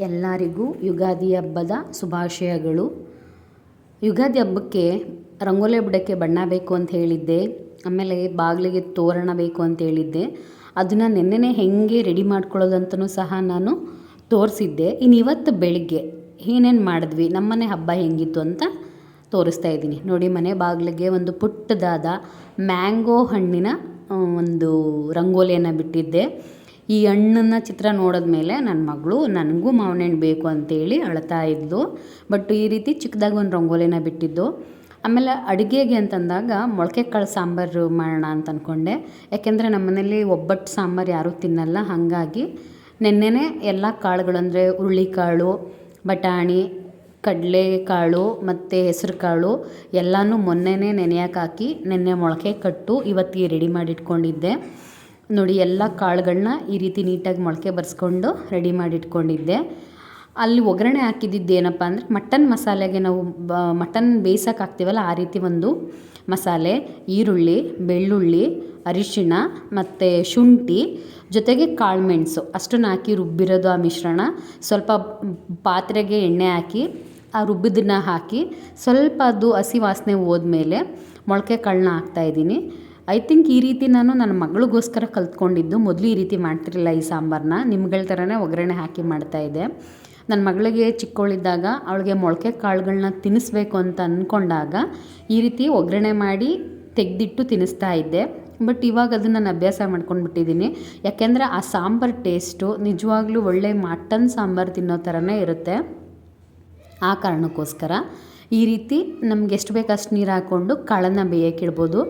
ಎಲ್ಲರಿಗೂ ಯುಗಾದಿ ಹಬ್ಬದ ಶುಭಾಶಯಗಳು. ಯುಗಾದಿ ಹಬ್ಬಕ್ಕೆ ರಂಗೋಲಿ ಬಿಡೋಕ್ಕೆ ಬಣ್ಣ ಬೇಕು ಅಂತ ಹೇಳಿದ್ದೆ. ಆಮೇಲೆ ಬಾಗಿಲಿಗೆ ತೋರಣ ಬೇಕು ಅಂತ ಹೇಳಿದ್ದೆ. ಅದನ್ನು ನೆನ್ನೆನೇ ಹೇಗೆ ರೆಡಿ ಮಾಡ್ಕೊಳ್ಳೋದಂತನೂ ಸಹ ನಾನು ತೋರಿಸಿದ್ದೆ. ಇನ್ನು ಇವತ್ತು ಬೆಳಿಗ್ಗೆ ಏನೇನು ಮಾಡಿದ್ವಿ, ನಮ್ಮನೆ ಹಬ್ಬ ಹೆಂಗಿತ್ತು ಅಂತ ತೋರಿಸ್ತಾ ಇದ್ದೀನಿ. ನೋಡಿ, ಮನೆ ಬಾಗಿಲಿಗೆ ಒಂದು ಪುಟ್ಟದಾದ ಮ್ಯಾಂಗೋ ಹಣ್ಣಿನ ಒಂದು ರಂಗೋಲಿಯನ್ನು ಬಿಟ್ಟಿದ್ದೆ. ಈ ಹಣ್ಣನ್ನು ಚಿತ್ರ ನೋಡಿದ ಮೇಲೆ ನನ್ನ ಮಗಳು, ನನಗೂ ಮಾವಿನ ಹಣ್ಣು ಬೇಕು ಅಂತೇಳಿ ಅಳ್ತಾ ಇದ್ಲು. ಬಟ್ ಈ ರೀತಿ ಚಿಕ್ಕದಾಗಿ ಒಂದು ರಂಗೋಲಿನ ಬಿಟ್ಟಿದ್ದು. ಆಮೇಲೆ ಅಡುಗೆಗೆ ಅಂತಂದಾಗ ಮೊಳಕೆ ಕಾಳು ಸಾಂಬಾರು ಮಾಡೋಣ ಅಂತ ಅಂದ್ಕೊಂಡೆ ಯಾಕೆಂದರೆ ನಮ್ಮ ಮನೇಲಿ ಒಬ್ಬಟ್ಟು ಸಾಂಬಾರು ಯಾರೂ ತಿನ್ನಲ್ಲ. ಹಾಗಾಗಿ ನೆನ್ನೆನೇ ಎಲ್ಲ ಕಾಳುಗಳು, ಅಂದರೆ ಹುರುಳಿಕಾಳು, ಬಟಾಣಿ, ಕಡಲೆಕಾಳು ಮತ್ತು ಹೆಸರು ಕಾಳು ಎಲ್ಲನೂ ಮೊನ್ನೆನೇ ನೆನೆಯೋಕ್ಕಾಕಿ ಹಾಕಿ, ನೆನ್ನೆ ಮೊಳಕೆ ಕಟ್ಟು ಇವತ್ತಿಗೆ ರೆಡಿ ಮಾಡಿ ಇಟ್ಕೊಂಡಿದ್ದೆ ನೋಡಿ, ಎಲ್ಲ ಕಾಳುಗಳನ್ನ ಈ ರೀತಿ ನೀಟಾಗಿ ಮೊಳಕೆ ಬರೆಸ್ಕೊಂಡು ರೆಡಿ ಮಾಡಿ ಇಟ್ಕೊಂಡಿದ್ದೆ ಅಲ್ಲಿ ಒಗ್ಗರಣೆ ಹಾಕಿದ್ದಿದ್ದು ಏನಪ್ಪ ಅಂದರೆ, ಮಟನ್ ಮಸಾಲೆಗೆ ನಾವು ಬ, ಮಟನ್ ಬೇಯಿಸೋಕೆ ಹಾಕ್ತೀವಲ್ಲ ಆ ರೀತಿ ಒಂದು ಮಸಾಲೆ, ಈರುಳ್ಳಿ, ಬೆಳ್ಳುಳ್ಳಿ, ಅರಿಶಿಣ ಮತ್ತು ಶುಂಠಿ, ಜೊತೆಗೆ ಕಾಳುಮೆಣಸು ಅಷ್ಟನ್ನು ಹಾಕಿ ರುಬ್ಬಿರೋದು ಆ ಮಿಶ್ರಣ. ಸ್ವಲ್ಪ ಪಾತ್ರೆಗೆ ಎಣ್ಣೆ ಹಾಕಿ, ಆ ರುಬ್ಬಿದನ್ನ ಹಾಕಿ, ಸ್ವಲ್ಪ ಅದು ಹಸಿ ವಾಸನೆ ಹೋದ್ಮೇಲೆ ಮೊಳಕೆ ಕಾಳನ್ನ ಹಾಕ್ತಾಯಿದ್ದೀನಿ ಐ ಥಿಂಕ್ ಈ ರೀತಿ ನಾನು ನನ್ನ ಮಗಳಿಗೋಸ್ಕರ ಕಲ್ತ್ಕೊಂಡಿದ್ದು ಮೊದಲು ಈ ರೀತಿ ಮಾಡ್ತಿರಲಿಲ್ಲ ಈ ಸಾಂಬಾರನ್ನ ನಿಮ್ಗಳ ಥರನೇ ಒಗ್ಗರಣೆ ಹಾಕಿ ಮಾಡ್ತಾಯಿದ್ದೆ ನನ್ನ ಮಗಳಿಗೆ ಚಿಕ್ಕವಳಿದ್ದಾಗ ಅವಳಿಗೆ ಮೊಳಕೆ ಕಾಳುಗಳನ್ನ ತಿನ್ನಿಸ್ಬೇಕು ಅಂತ ಅಂದ್ಕೊಂಡಾಗ ಈ ರೀತಿ ಒಗ್ಗರಣೆ ಮಾಡಿ ತೆಗೆದಿಟ್ಟು ತಿನ್ನಿಸ್ತಾ ಇದ್ದೆ. ಬಟ್ ಇವಾಗ ಅದನ್ನು ನಾನು ಅಭ್ಯಾಸ ಮಾಡ್ಕೊಂಡ್ಬಿಟ್ಟಿದ್ದೀನಿ. ಯಾಕೆಂದರೆ ಆ ಸಾಂಬಾರು ಟೇಸ್ಟು ನಿಜವಾಗ್ಲೂ ಒಳ್ಳೆ ಮಟನ್ ಸಾಂಬಾರು ತಿನ್ನೋ ಥರನೇ ಇರುತ್ತೆ. ಆ ಕಾರಣಕ್ಕೋಸ್ಕರ ಈ ರೀತಿ ನಮ್ಗೆ ಎಷ್ಟು ಬೇಕು ಅಷ್ಟು ನೀರು ಹಾಕ್ಕೊಂಡು ಕಾಳನ್ನು ಬೇಯಕ್ಕೆ ಇಡ್ಬೋದು.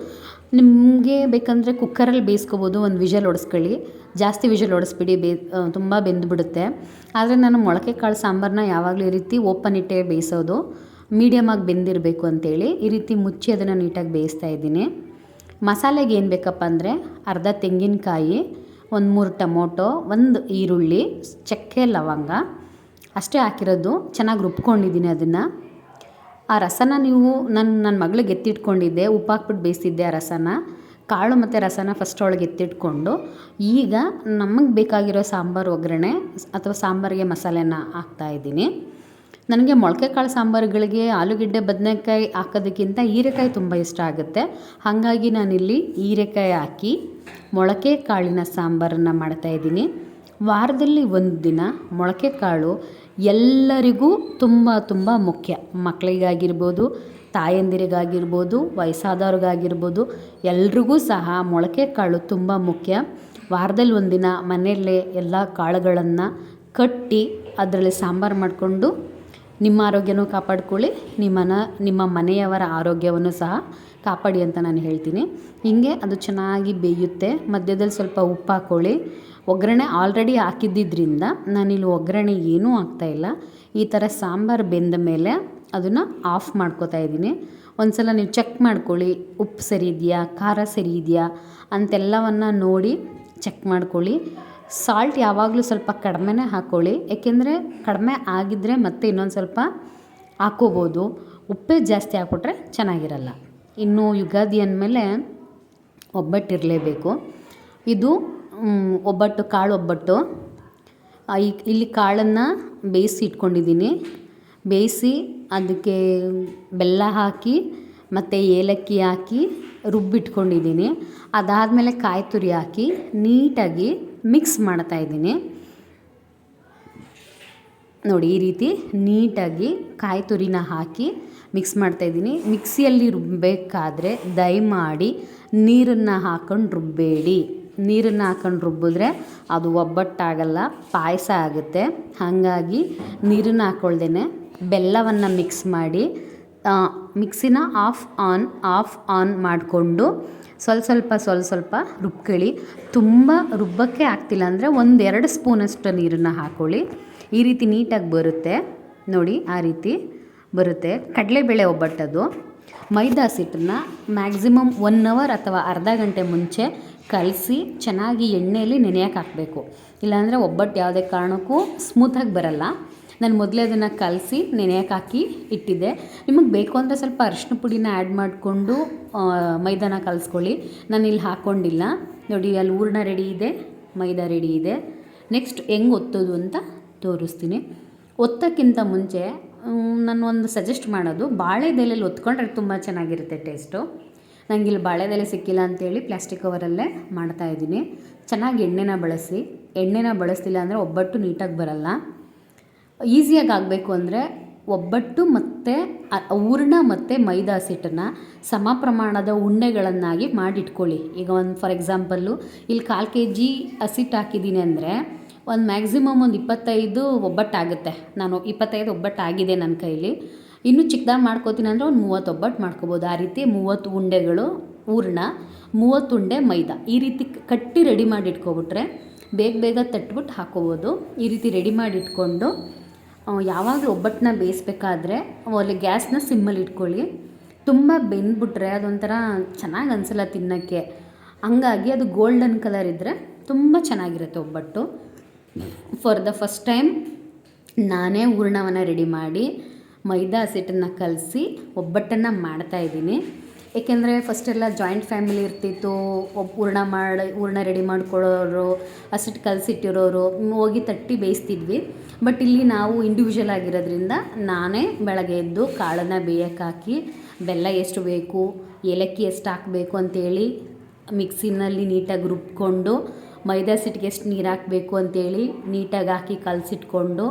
ನಿಮಗೆ ಬೇಕಂದರೆ ಕುಕ್ಕರಲ್ಲಿ ಬೇಯಿಸ್ಕೋಬೋದು, ಒಂದು ವಿಷಲ್ ಹೊಡೆಸ್ಕೊಳ್ಳಿ ಜಾಸ್ತಿ ವಿಷಲ್ ಹೊಡೆಸ್ಬಿಡಿ ಬೇ ತುಂಬ ಬೆಂದುಬಿಡುತ್ತೆ. ಆದರೆ ನಾನು ಮೊಳಕೆ ಕಾಳು ಸಾಂಬಾರನ್ನ ಯಾವಾಗಲೂ ಈ ರೀತಿ ಓಪನ್ ಇಟ್ಟೇ ಬೇಯಿಸೋದು. ಮೀಡಿಯಮಾಗಿ ಬೆಂದಿರಬೇಕು ಅಂತೇಳಿ ಈ ರೀತಿ ಮುಚ್ಚಿ ಅದನ್ನು ನೀಟಾಗಿ ಬೇಯಿಸ್ತಾ ಇದ್ದೀನಿ. ಮಸಾಲೆಗೆ ಏನು ಬೇಕಪ್ಪ ಅಂದರೆ ಅರ್ಧ ತೆಂಗಿನಕಾಯಿ, ಒಂದು ಮೂರು ಟೊಮೊಟೊ, ಒಂದು ಈರುಳ್ಳಿ, ಚಕ್ಕೆ ಲವಂಗ. ಅಷ್ಟೇ ಹಾಕಿರೋದು. ಚೆನ್ನಾಗಿ ರುಬ್ಕೊಂಡಿದ್ದೀನಿ ಅದನ್ನು. ಆ ರಸನ ನೀವು ನನ್ನ ನನ್ನ ಮಗಳಿಗೆ ಎತ್ತಿಟ್ಕೊಂಡಿದ್ದೆ ಉಪ್ಪು ಹಾಕ್ಬಿಟ್ಟು ಬೇಯಿಸಿದ್ದೆ ಆ ರಸನ. ಕಾಳು ಮತ್ತು ರಸನ ಫಸ್ಟ್ ಒಳಗೆ ಎತ್ತಿಟ್ಕೊಂಡು, ಈಗ ನಮಗೆ ಬೇಕಾಗಿರೋ ಸಾಂಬಾರು ಒಗ್ಗರಣೆ ಅಥವಾ ಸಾಂಬಾರಿಗೆ ಮಸಾಲೆನ ಹಾಕ್ತಾಯಿದ್ದೀನಿ ನನಗೆ ಮೊಳಕೆ ಕಾಳು ಸಾಂಬಾರುಗಳಿಗೆ ಆಲೂಗಡ್ಡೆ, ಬದನೆಕಾಯಿ ಹಾಕೋದಕ್ಕಿಂತ ಹೀರೆಕಾಯಿ ತುಂಬ ಇಷ್ಟ ಆಗುತ್ತೆ. ಹಾಗಾಗಿ ನಾನಿಲ್ಲಿ ಹೀರೆಕಾಯಿ ಹಾಕಿ ಮೊಳಕೆ ಕಾಳಿನ ಸಾಂಬಾರನ್ನು ಮಾಡ್ತಾಯಿದ್ದೀನಿ ವಾರದಲ್ಲಿ ಒಂದು ದಿನ ಮೊಳಕೆ ಕಾಳು ಎಲ್ಲರಿಗೂ ತುಂಬ ತುಂಬ ಮುಖ್ಯ. ಮಕ್ಕಳಿಗಾಗಿರ್ಬೋದು ತಾಯಂದಿರಿಗಾಗಿರ್ಬೋದು, ವಯಸ್ಸಾದವ್ರಿಗಾಗಿರ್ಬೋದು, ಎಲ್ರಿಗೂ ಸಹ ಮೊಳಕೆ ಕಾಳು ತುಂಬ ಮುಖ್ಯ. ವಾರದಲ್ಲಿ ಒಂದಿನ ಮನೆಯಲ್ಲೇ ಎಲ್ಲ ಕಾಳುಗಳನ್ನು ಕಟ್ಟಿ ಅದರಲ್ಲಿ ಸಾಂಬಾರು ಮಾಡಿಕೊಂಡು ನಿಮ್ಮ ಆರೋಗ್ಯನೂ ಕಾಪಾಡ್ಕೊಳ್ಳಿ, ನಿಮ್ಮನ, ನಿಮ್ಮ ಮನೆಯವರ ಆರೋಗ್ಯವನ್ನು ಸಹ ಕಾಪಾಡಿ ಅಂತ ನಾನು ಹೇಳ್ತೀನಿ. ಹೀಗೆ ಅದು ಚೆನ್ನಾಗಿ ಬೇಯುತ್ತೆ. ಮಧ್ಯದಲ್ಲಿ ಸ್ವಲ್ಪ ಉಪ್ಪು ಹಾಕ್ಕೊಳ್ಳಿ. ಒಗ್ಗರಣೆ ಆಲ್ರೆಡಿ ಹಾಕಿದ್ದಿದ್ದರಿಂದ ನಾನಿಲ್ಲಿ ಒಗ್ಗರಣೆ ಏನೂ ಹಾಕ್ತಾಯಿಲ್ಲ ಈ ಥರ ಸಾಂಬಾರು ಬೆಂದ ಮೇಲೆ ಅದನ್ನು ಆಫ್ ಮಾಡ್ಕೋತಾ ಇದ್ದೀನಿ. ಒಂದು ಸಲ ನೀವು ಚೆಕ್ ಮಾಡ್ಕೊಳ್ಳಿ, ಉಪ್ಪು ಸರಿ ಇದೆಯಾ, ಖಾರ ಸರಿ ಇದೆಯಾ ಅಂತೆಲ್ಲವನ್ನು ನೋಡಿ ಚೆಕ್ ಮಾಡ್ಕೊಳ್ಳಿ. ಸಾಲ್ಟ್ ಯಾವಾಗಲೂ ಸ್ವಲ್ಪ ಕಡಿಮೆನೇ ಹಾಕ್ಕೊಳ್ಳಿ ಏಕೆಂದರೆ ಕಡಿಮೆ ಆಗಿದ್ದರೆ ಮತ್ತೆ ಇನ್ನೊಂದು ಸ್ವಲ್ಪ ಹಾಕ್ಕೋಬೋದು ಉಪ್ಪೇ ಜಾಸ್ತಿ ಹಾಕ್ಬಿಟ್ರೆ ಚೆನ್ನಾಗಿರಲ್ಲ. ಇನ್ನು ಯುಗಾದಿ ಅಂದಮೇಲೆ ಒಬ್ಬಟ್ಟಿರಲೇಬೇಕು. ಇದು ಒಬ್ಬಟ್ಟು, ಕಾಳು ಒಬ್ಬಟ್ಟು. ಇಲ್ಲಿ ಕಾಳನ್ನು ಬೇಯಿಸಿ ಇಟ್ಕೊಂಡಿದ್ದೀನಿ. ಬೇಯಿಸಿ ಅದಕ್ಕೆ ಬೆಲ್ಲ ಹಾಕಿ ಮತ್ತು ಏಲಕ್ಕಿ ಹಾಕಿ ರುಬ್ಬಿಟ್ಕೊಂಡಿದ್ದೀನಿ. ಅದಾದಮೇಲೆ ಕಾಯಿ ತುರಿ ಹಾಕಿ ನೀಟಾಗಿ ಮಿಕ್ಸ್ ಮಾಡ್ತಾಯಿದ್ದೀನಿ ನೋಡಿ, ಈ ರೀತಿ ನೀಟಾಗಿ ಕಾಯಿ ತುರಿನ ಹಾಕಿ ಮಿಕ್ಸ್ ಮಾಡ್ತಾಯಿದ್ದೀನಿ ಮಿಕ್ಸಿಯಲ್ಲಿ ರುಬ್ಬಬೇಕಾದ್ರೆ ದಯಮಾಡಿ ನೀರನ್ನು ಹಾಕೊಂಡು ರುಬ್ಬೇಡಿ. ನೀರನ್ನು ಹಾಕೊಂಡು ರುಬ್ಬಿದ್ರೆ ಅದು ಒಬ್ಬಟ್ಟಾಗಲ್ಲ, ಪಾಯಸ ಆಗುತ್ತೆ. ಹಾಗಾಗಿ ನೀರನ್ನು ಹಾಕ್ಕೊಳ್ದೇ ಬೆಲ್ಲವನ್ನು ಮಿಕ್ಸ್ ಮಾಡಿ ಮಿಕ್ಸಿನ ಆಫ್ ಆನ್ ಆಫ್ ಆನ್ ಮಾಡಿಕೊಂಡು ಸ್ವಲ್ಪ ಸ್ವಲ್ಪ ಸ್ವಲ್ಪ ಸ್ವಲ್ಪ ರುಬ್ಕೊಳ್ಳಿ. ತುಂಬ ರುಬ್ಬಕ್ಕೆ ಆಗ್ತಿಲ್ಲ ಅಂದರೆ ಒಂದೆರಡು ಸ್ಪೂನಷ್ಟು ನೀರನ್ನು ಹಾಕ್ಕೊಳ್ಳಿ ಈ ರೀತಿ ನೀಟಾಗಿ ಬರುತ್ತೆ. ನೋಡಿ, ಆ ರೀತಿ ಬರುತ್ತೆ. ಕಡಲೆಬೇಳೆ ಒಬ್ಬಟ್ಟದು. ಮೈದಾ ಸಿಟ್ಟನ್ನು ಮ್ಯಾಕ್ಸಿಮಮ್ ಒನ್ ಅವರ್ ಅಥವಾ ಅರ್ಧ ಗಂಟೆ ಮುಂಚೆ ಕಲಸಿ ಚೆನ್ನಾಗಿ ಎಣ್ಣೆಯಲ್ಲಿ ನೆನೆಯೋಕೆ ಹಾಕಬೇಕು. ಇಲ್ಲಾಂದರೆ ಒಬ್ಬಟ್ಟು ಯಾವುದೇ ಕಾರಣಕ್ಕೂ ಸ್ಮೂತಾಗಿ ಬರಲ್ಲ. ನಾನು ಮೊದಲೇ ಅದನ್ನು ಕಲಸಿ ನೆನೆಯಕ್ಕೆ ಹಾಕಿ ಇಟ್ಟಿದ್ದೆ. ನಿಮಗೆ ಬೇಕು ಅಂದರೆ ಸ್ವಲ್ಪ ಅರಿಶಿನ ಪುಡಿನ ಆ್ಯಡ್ ಮಾಡಿಕೊಂಡು ಮೈದಾನ ಕಲಿಸ್ಕೊಳ್ಳಿ. ನಾನು ಇಲ್ಲಿ ಹಾಕ್ಕೊಂಡಿಲ್ಲ ನೋಡಿ, ಅಲ್ಲಿ ಹೂರ್ಣ ರೆಡಿ ಇದೆ, ಮೈದಾ ರೆಡಿ ಇದೆ. ನೆಕ್ಸ್ಟ್ ಹೆಂಗೆ ಒತ್ತೋದು ಅಂತ ತೋರಿಸ್ತೀನಿ. ಒತ್ತಕ್ಕಿಂತ ಮುಂಚೆ ನಾನು ಒಂದು ಸಜೆಸ್ಟ್ ಮಾಡೋದು ಬಾಳೆದೆಲೆಯಲ್ಲಿ ಒತ್ಕೊಂಡ್ರೆ ತುಂಬ ಚೆನ್ನಾಗಿರುತ್ತೆ ಟೇಸ್ಟು ನಂಗೆ ಇಲ್ಲಿ ಬಾಳೆದೆಲೆ ಸಿಕ್ಕಿಲ್ಲ ಅಂತೇಳಿ ಪ್ಲಾಸ್ಟಿಕ್ ಕವರಲ್ಲೇ ಮಾಡ್ತಾಯಿದ್ದೀನಿ ಚೆನ್ನಾಗಿ ಎಣ್ಣೆನ ಬಳಸಿ ಎಣ್ಣೆನ ಬಳಸ್ತಿಲ್ಲ ಅಂದರೆ ಒಬ್ಬಟ್ಟು ನೀಟಾಗಿ ಬರಲ್ಲ. ಈಸಿಯಾಗಿ ಆಗಬೇಕು ಅಂದರೆ ಒಬ್ಬಟ್ಟು ಮತ್ತು ಹೂರ್ಣ ಮತ್ತು ಮೈದಾ ಹಸಿಟ್ಟನ್ನು ಸಮ ಪ್ರಮಾಣದ ಉಂಡೆಗಳನ್ನಾಗಿ ಮಾಡಿಟ್ಕೊಳ್ಳಿ. ಈಗ ಒಂದು ಫಾರ್ ಎಕ್ಸಾಂಪಲ್ಲು ಇಲ್ಲಿ ಕಾಲು ಕೆ ಜಿ ಹಸಿಟ್ಟು ಹಾಕಿದ್ದೀನಿ ಅಂದರೆ ಒಂದು ಮ್ಯಾಕ್ಸಿಮಮ್ ಒಂದು ಇಪ್ಪತ್ತೈದು ಒಬ್ಬಟ್ಟಾಗುತ್ತೆ. ನಾನು ಇಪ್ಪತ್ತೈದು ಒಬ್ಬಟ್ಟಾಗಿದೆ ನನ್ನ ಕೈಲಿ. ಇನ್ನೂ ಚಿಕ್ಕದಾಗಿ ಮಾಡ್ಕೋತೀನಿ ಅಂದರೆ ಒಂದು ಮೂವತ್ತು ಒಬ್ಬಟ್ಟು ಮಾಡ್ಕೋಬೋದು. ಆ ರೀತಿ ಮೂವತ್ತು ಉಂಡೆಗಳು ಹೂರ್ಣ, ಮೂವತ್ತು ಉಂಡೆ ಮೈದಾ. ಈ ರೀತಿ ಕಟ್ಟಿ ರೆಡಿ ಮಾಡಿ ಇಟ್ಕೊಬಿಟ್ರೆ ಬೇಗ ಬೇಗ ತಟ್ಬಿಟ್ಟು ಹಾಕ್ಕೋಬೋದು ಈ ರೀತಿ ರೆಡಿ ಮಾಡಿ ಇಟ್ಕೊಂಡು ಯಾವಾಗಲೂ ಒಬ್ಬಟ್ಟನ್ನ ಬೇಯಿಸ್ಬೇಕಾದ್ರೆ ಒಲೆ ಗ್ಯಾಸ್ನ ಸಿಮ್ಮಲ್ಲಿ ಇಟ್ಕೊಳ್ಳಿ. ತುಂಬ ಬೆಂದ್ಬಿಟ್ರೆ ಅದೊಂಥರ ಚೆನ್ನಾಗಿ ಅನಿಸಲ್ಲ ತಿನ್ನೋಕ್ಕೆ. ಹಂಗಾಗಿ ಅದು ಗೋಲ್ಡನ್ ಕಲರ್ ಇದ್ದರೆ ತುಂಬ ಚೆನ್ನಾಗಿರುತ್ತೆ ಒಬ್ಬಟ್ಟು. ಫಾರ್ ದ ಫಸ್ಟ್ ಟೈಮ್ ನಾನೇ ಹೂರ್ಣವನ್ನು ರೆಡಿ ಮಾಡಿ ಮೈದಾ ಹಸಿಟ್ಟನ್ನು ಕಲಸಿ ಒಬ್ಬಟ್ಟನ್ನು ಮಾಡ್ತಾಯಿದ್ದೀನಿ ಏಕೆಂದರೆ ಫಸ್ಟೆಲ್ಲ ಜಾಯಿಂಟ್ ಫ್ಯಾಮಿಲಿ ಇರ್ತಿತ್ತು ಒಬ್ಬ ಹೂರ್ಣ ಮಾಡಿ, ಹೂರ್ಣ ರೆಡಿ ಮಾಡ್ಕೊಳ್ಳೋರು ಹಸಿಟ್ಟು ಕಲಸಿಟ್ಟಿರೋರು ಹೋಗಿ ತಟ್ಟಿ ಬೇಯಿಸ್ತಿದ್ವಿ. ಬಟ್ ಇಲ್ಲಿ ನಾವು ಇಂಡಿವಿಜುವಲ್ ಆಗಿರೋದ್ರಿಂದ ನಾನೇ ಬೆಳಗ್ಗೆ ಎದ್ದು ಕಾಳನ್ನು ಬೇಯಕ್ಕೆ ಹಾಕಿ, ಬೆಲ್ಲ ಎಷ್ಟು ಬೇಕು, ಏಲಕ್ಕಿ ಎಷ್ಟು ಹಾಕಬೇಕು ಅಂತೇಳಿ ಮಿಕ್ಸಿನಲ್ಲಿ ನೀಟಾಗಿ ರುಬ್ಕೊಂಡು, ಮೈದಾ ಸಿಟ್ಟಿಗೆ ಎಷ್ಟು ನೀರು ಹಾಕಬೇಕು ಅಂತೇಳಿ ನೀಟಾಗಿ ಹಾಕಿ ಕಲಸಿಟ್ಕೊಂಡು,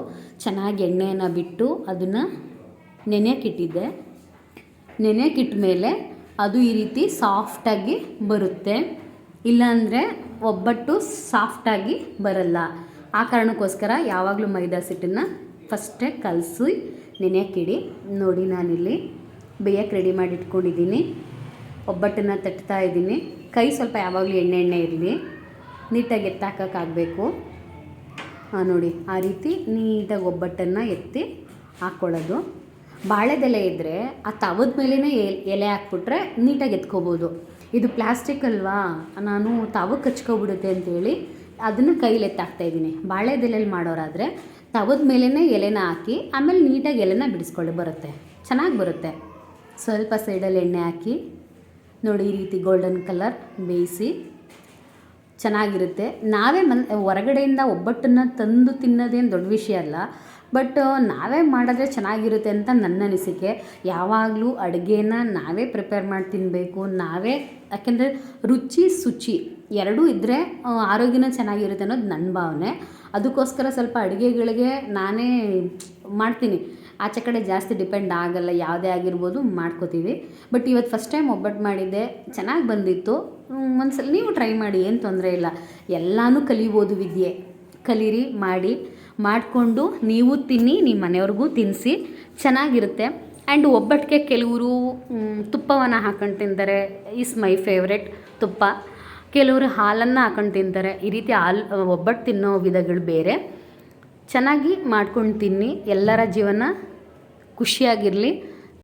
ಚೆನ್ನಾಗಿ ಎಣ್ಣೆಯನ್ನು ಬಿಟ್ಟು ಅದನ್ನು ನೆನೆಯಕ್ಕಿಟ್ಟಿದ್ದೆ ನೆನೆಯಕ್ಕಿಟ್ಟ ಮೇಲೆ ಅದು ಈ ರೀತಿ ಸಾಫ್ಟಾಗಿ ಬರುತ್ತೆ. ಇಲ್ಲಾಂದರೆ ಒಬ್ಬಟ್ಟು ಸಾಫ್ಟಾಗಿ ಬರಲ್ಲ. ಆ ಕಾರಣಕ್ಕೋಸ್ಕರ ಯಾವಾಗಲೂ ಮೈದಾ ಸಿಟ್ಟನ್ನು ಫಸ್ಟೇ ಕಲಸಿ ನೆನೆಯಕ್ಕಿಡಿ ನೋಡಿ ನಾನಿಲ್ಲಿ ಬೇಯಕ್ಕೆ ರೆಡಿ ಮಾಡಿ ಇಟ್ಕೊಂಡಿದ್ದೀನಿ ಒಬ್ಬಟ್ಟನ್ನು ತಟ್ತಾ ಇದ್ದೀನಿ. ಕೈ ಸ್ವಲ್ಪ ಯಾವಾಗಲೂ ಎಣ್ಣೆ ಎಣ್ಣೆ ಇರಲಿ. ನೀಟಾಗಿ ಎತ್ತಾಕಾಗಬೇಕು ಹಾಂ ನೋಡಿ, ಆ ರೀತಿ ನೀಟಾಗಿ ಒಬ್ಬಟ್ಟನ್ನು ಎತ್ತಿ ಹಾಕ್ಕೊಳ್ಳೋದು ಬಾಳೆದೆಲೆ ಇದ್ದರೆ ಆ ತವದ ಮೇಲೇ ಎಲೆ ಹಾಕ್ಬಿಟ್ರೆ ನೀಟಾಗಿ ಎತ್ಕೋಬೋದು. ಇದು ಪ್ಲಾಸ್ಟಿಕ್ ಅಲ್ವಾ? ನಾನು ತವಕ್ಕೆ ಹಚ್ಕೊಬಿಡುತ್ತೆ ಅಂತೇಳಿ ಅದನ್ನು ಕೈಲಿ ಎತ್ತಾಕ್ತಾಯಿದ್ದೀನಿ ಬಾಳೆದೆಲೆಯಲ್ಲಿ ಮಾಡೋರಾದರೆ ತವದ ಮೇಲೇ ಎಲೆನ ಹಾಕಿ ಆಮೇಲೆ ನೀಟಾಗಿ ಎಲೆನ ಬಿಡಿಸ್ಕೊಳ್ಳಿ, ಬರುತ್ತೆ. ಚೆನ್ನಾಗಿ ಬರುತ್ತೆ. ಸ್ವಲ್ಪ ಸೈಡಲ್ಲಿ ಎಣ್ಣೆ ಹಾಕಿ, ನೋಡಿ ಈ ರೀತಿ ಗೋಲ್ಡನ್ ಕಲರ್ ಬೇಯಿಸಿ, ಚೆನ್ನಾಗಿರುತ್ತೆ. ನಾವೇ ಮನ್, ಹೊರಗಡೆಯಿಂದ ಒಬ್ಬಟ್ಟನ್ನು ತಂದು ತಿನ್ನೋದೇನು ದೊಡ್ಡ ವಿಷಯ ಅಲ್ಲ. ಬಟ್ ನಾವೇ ಮಾಡಿದ್ರೆ ಚೆನ್ನಾಗಿರುತ್ತೆ ಅಂತ ನನ್ನ ಅನಿಸಿಕೆ. ಯಾವಾಗಲೂ ಅಡುಗೆನ ನಾವೇ ಪ್ರಿಪೇರ್ ಮಾಡಿ ತಿನ್ನಬೇಕು ನಾವೇ, ಯಾಕೆಂದರೆ ರುಚಿ ಶುಚಿ ಎರಡೂ ಇದ್ದರೆ ಆರೋಗ್ಯನೂ ಚೆನ್ನಾಗಿರುತ್ತೆ ಅನ್ನೋದು ನನ್ನ ಭಾವನೆ. ಅದಕ್ಕೋಸ್ಕರ ಸ್ವಲ್ಪ ಅಡುಗೆಗಳಿಗೆ ನಾನೇ ಮಾಡ್ತೀನಿ. ಆಚೆ ಕಡೆ ಜಾಸ್ತಿ ಡಿಪೆಂಡ್ ಆಗಲ್ಲ. ಯಾವುದೇ ಆಗಿರ್ಬೋದು ಮಾಡ್ಕೋತೀವಿ. ಬಟ್ ಇವತ್ತು ಫಸ್ಟ್ ಟೈಮ್ ಒಬ್ಬಟ್ಟು ಮಾಡಿದ್ದೆ. ಚೆನ್ನಾಗಿ ಬಂದಿತ್ತು. ಒಂದ್ಸಲ ನೀವು ಟ್ರೈ ಮಾಡಿ. ಏನು ತೊಂದರೆ ಇಲ್ಲ. ಎಲ್ಲನೂ ಕಲಿಬೋದು ವಿದ್ಯೆ. ಕಲೀರಿ, ಮಾಡಿ. ಮಾಡಿಕೊಂಡು ನೀವು ತಿನ್ನಿ ನಿಮ್ಮ ಮನೆಯವ್ರಿಗೂ ತಿನ್ನಿಸಿ ಚೆನ್ನಾಗಿರುತ್ತೆ. ಆ್ಯಂಡ್ ಒಬ್ಬಟ್ಟಿಗೆ ಕೆಲವರು ತುಪ್ಪವನ್ನು ಹಾಕೊಂಡು ತಿಂತಾರೆ. ಈಸ್ ಮೈ ಫೇವ್ರೆಟ್ ತುಪ್ಪ. ಕೆಲವರು ಹಾಲನ್ನು ಹಾಕೊಂಡು ತಿಂತಾರೆ. ಈ ರೀತಿ ಹಾಲು ಒಬ್ಬಟ್ಟು ತಿನ್ನೋ ವಿಧಗಳು ಬೇರೆ. ಚೆನ್ನಾಗಿ ಮಾಡ್ಕೊಂಡು ತಿನ್ನಿ. ಎಲ್ಲರ ಜೀವನ ಖುಷಿಯಾಗಿರಲಿ.